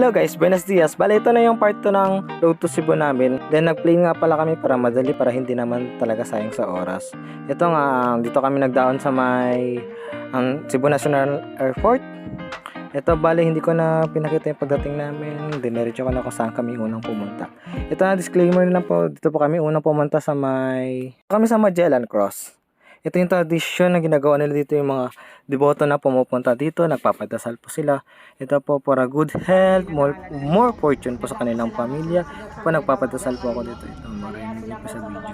Hello guys, buenos dias. Bale, ito na yung part 2 ng Road to Cebu namin. Then nag-plane nga pala kami para madali para hindi naman talaga sayang sa oras. Ito nga, dito kami nagdaon sa may ang Cebu National Airport. Ito bale, hindi ko na pinakita yung pagdating namin. Dinerecho ko na kung saan kami unang pumunta. Ito na disclaimer lang po. Dito po kami unang pumunta sa may... Kami sa Magellan Cross. Ito yung tradisyon na ginagawa nila dito yung mga deboto na pumupunta dito, nagpapadasal po sila. Ito po for a good health, more, more fortune po sa kanilang pamilya. Po nagpapadasal po ako dito. Ito, niyo po sa video.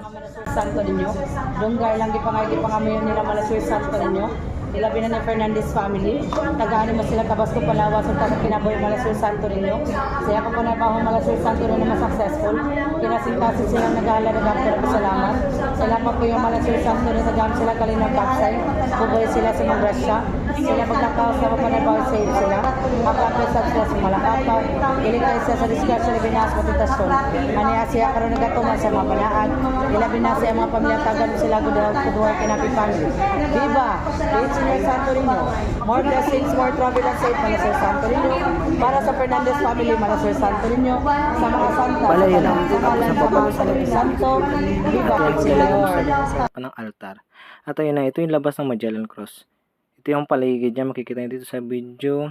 Santo ninyo. Dunggar lang gipangay gipangamuyon nila malasur Santo ninyo. Ilabi na ni Fernandez family. Tagaan mo sila Tabasco Palawas ug taga kinaboy malasur Santo ninyo. Siya ko na ba malasur Santo ninyo na successful. Kinasingkasin sila nagala na pero salamat. Sila pa po yung malasur Santo ninyo nagam sila kalinang baksay. Buboy sila sa mga grasya. Sila pagkakaw sa mapanabaw save sila. Mapapesat sila sa malakataw. Iligay sila sa discussion ni Binas Matitasyon. Aniya siya karon nagatuman sa mga panaan. Ilabi na siya mga pamilya tagan sila gudaw kuduwa kinapi family. Viva! Rich Senior Santo Niño. More blessings, more travel and safe mga Sir Santo Niño. Para sa Fernandez family, mga Sir Santo Niño. Sa mga santa, Wala sa yun lang. mga pangalan ng mga Santo Santo. Viva sila yung Lord. sa altar. At ayun na, ito yung labas ng Magellan Cross. Ito yung paligid niya, makikita niyo dito sa video.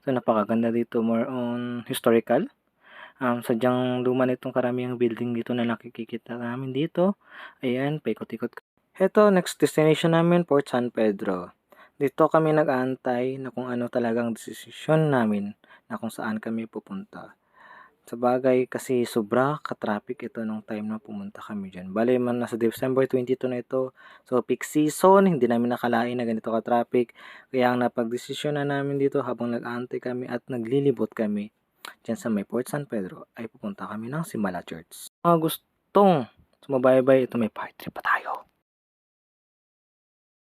So, napakaganda dito, more on historical. Um, sadyang luma nitong karamihang building dito na nakikita namin dito. Ayan, paikot-ikot. Ito, next destination namin, Port San Pedro. Dito kami nag-aantay na kung ano talagang desisyon namin na kung saan kami pupunta. Sa bagay kasi sobra ka-traffic ito nung time na pumunta kami dyan. Bale man nasa December 22 na ito. So peak season, hindi namin nakalain na ganito ka-traffic. Kaya ang napag-desisyon na namin dito habang nag-aantay kami at naglilibot kami dyan sa may Port San Pedro ay pupunta kami ng Simala Church. Mga gustong sumabaybay, ito may party trip pa tayo.